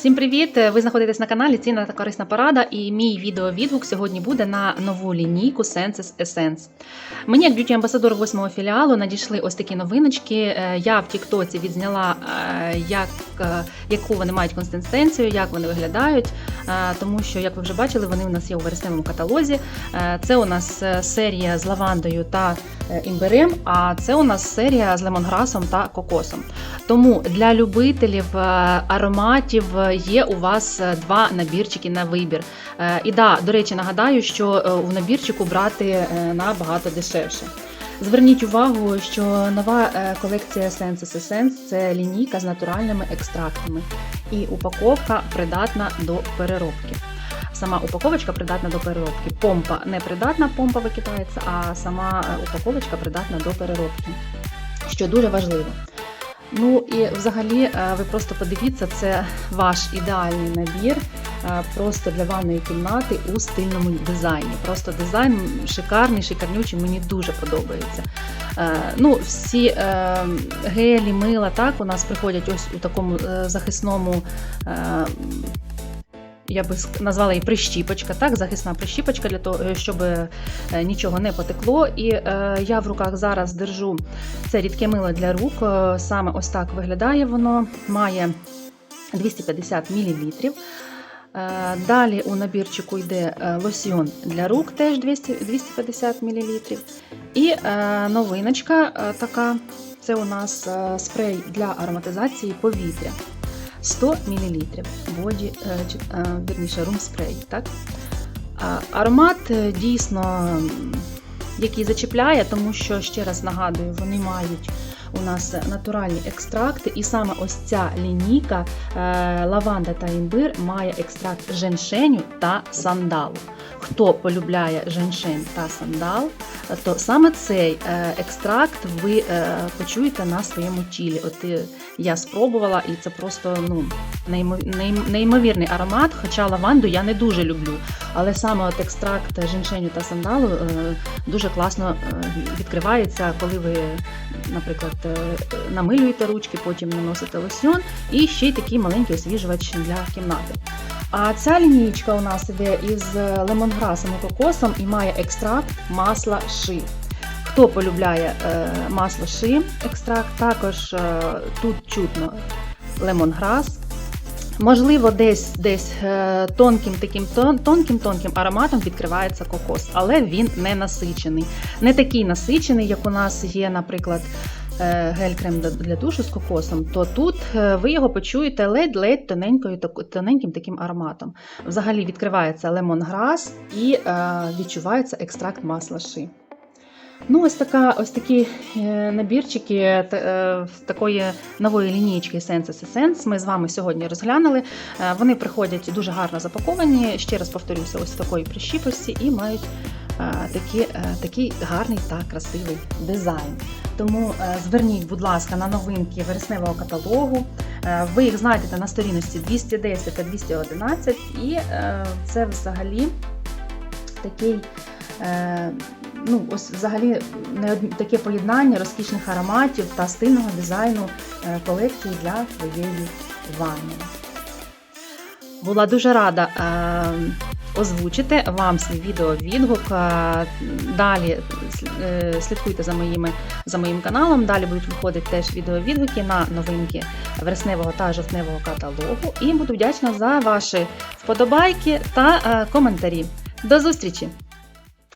Всім привіт! Ви знаходитесь на каналі Цінна та корисна порада, і мій відеовідгук сьогодні буде на нову лінійку Senses Essence. Мені, як б'юті амбасадор 8 філіалу, надійшли ось такі новиночки. Е, Я в Тіктоці відзняла, е, як, е, яку вони мають консистенцію, як вони виглядають, е, тому що, як ви вже бачили, вони у нас є у вересневому каталозі. Е, Це у нас е, серія з лавандою та е, імбирем, а це у нас серія з лемонграсом та кокосом. Тому для любителів е, ароматів е, є у вас е, два набірчики на вибір. Е, І да, до речі, нагадаю, що е, у набірчику брати е, набагато дешевше. Зверніть увагу, що нова е, колекція Senses Essence – це лінійка з натуральними екстрактами, і упаковка придатна до переробки. Сама упаковочка придатна до переробки. Помпа не придатна, помпа викидається, а сама е, упаковочка придатна до переробки, що дуже важливо. Ну і взагалі, е, ви просто подивіться, це ваш ідеальний набір е, просто для ванної кімнати у стильному дизайні. Просто дизайн шикарний, шикарнючий, мені дуже подобається. Е, Ну, всі гелі, мила так у нас приходять ось у такому захисному. Е, Я би назвала її прищіпочка, так, захисна прищіпочка для того, щоб е, нічого не потекло. І е, я в руках зараз держу це рідке мило для рук. е, Саме ось так виглядає воно. Має 250 мл. Далі у набірчику йде е, лосьйон для рук, теж 200, 250 мл. І е, новиночка е, така: це у нас е, спрей для ароматизації повітря. 100 мл боді, е, е, вірніше, рум спрей. Так? Аромат е, дійсно який зачіпляє, тому що, ще раз нагадую, вони мають у нас натуральні екстракти, і саме ось ця лінійка е, лаванда та імбир має екстракт женшеню та сандалу. Хто полюбляє женшень та сандал, то саме цей е, екстракт ви е, почуєте на своєму тілі. От я спробувала, і це просто ну, неймовірний аромат. Хоча лаванду я не дуже люблю. Але саме от екстракт женшеню та сандалу дуже класно відкривається, коли ви, наприклад, е, намилюєте ручки, потім наносите лосьон і ще й такий маленький освіжувач для кімнати. А ця лінійка у нас іде із лемонграсом і кокосом і має екстракт масла ши. Хто полюбляє е, масло ши екстракт, також е, тут чутно лемонграс. Можливо, десь десь е, тонким таким тон- тонким тонким ароматом відкривається кокос, але він не насичений. Не такий насичений, як у нас є, наприклад, е, гель-крем для- душу з кокосом, то тут е, ви його почуєте ледь-ледь тоненьким таким ароматом. Взагалі відкривається лемонграс і відчувається екстракт масла ши. Ну, ось така, ось такі е, набірчики е, такої нової лінійки Senses Essence ми з вами сьогодні розглянули. Е, Вони приходять дуже гарно запаковані. Ще раз повторюся, ось такої прищіпості і мають такі, такий гарний та красивий дизайн. Тому зверніть, будь ласка, на новинки вересневого каталогу. Ви їх знайдете на сторіночці 210 та 211, і це взагалі такий. Е, Ну, ось взагалі таке поєднання розкішних ароматів та стильного дизайну е, колекції для твоєї ванни. Була дуже рада е, озвучити вам свій відеовідгук. Далі слідкуйте за, моїми, за моїм каналом. Далі будуть виходити теж відеовідгуки на новинки вересневого та жовтневого каталогу. І буду вдячна за ваші вподобайки та коментарі. До зустрічі!